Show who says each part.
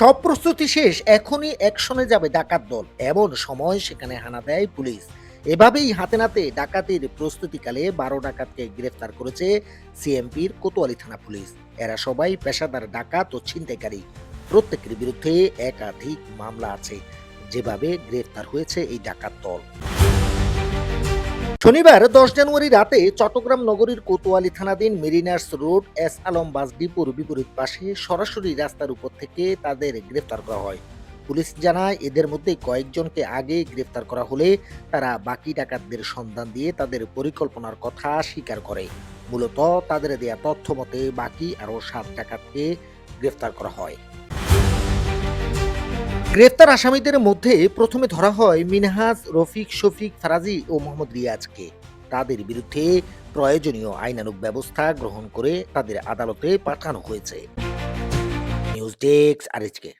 Speaker 1: সব প্রস্তুতি শেষ, এখনই অ্যাকশনে যাবে ডাকাত দল। এমন সময় সেখানে হানা দেয় পুলিশ। এভাবেই হাতে নাতে ডাকাতির প্রস্তুতিকালে বারো ডাকাতকে গ্রেফতার করেছে সিএমপির কোতোয়ালি থানা পুলিশ। এরা সবাই পেশাদার ডাকাত ও ছিনতাইকারী। প্রত্যেকের বিরুদ্ধে একাধিক মামলা আছে। যেভাবে গ্রেফতার হয়েছে এই ডাকাত দল। শনিবার দশ জানুয়ারি রাতে চট্টগ্রাম নগরীর কোতোয়ালি থানাধীন mariners road, S Alam bus ডিপোর বিপরীত পাশে সরাসরি রাস্তার উপর থেকে তাদের গ্রেফতার করা হয়। পুলিশ জানায়, এদের মধ্যে কয়েকজনকে আগে গ্রেফতার করা হলে তারা বাকি ডাকাতদের সন্ধান দিয়ে তাদের পরিকল্পনার কথা স্বীকার করে। মূলত তাদের দেয়া তথ্য মতে বাকি আরও সাত ডাকাতকে গ্রেফতার করা হয়। গ্রেফতার আসামিদের মধ্যে প্রথমে ধরা হয় মিনহাজ, রফিক, শফিক, ফারাজি ও মোহাম্মদ রিয়াজকে। তাদের বিরুদ্ধে প্রয়োজনীয় আইনানুগ ব্যবস্থা গ্রহণ করে তাদের আদালতে পাঠানো হয়েছে। News desk, RHK.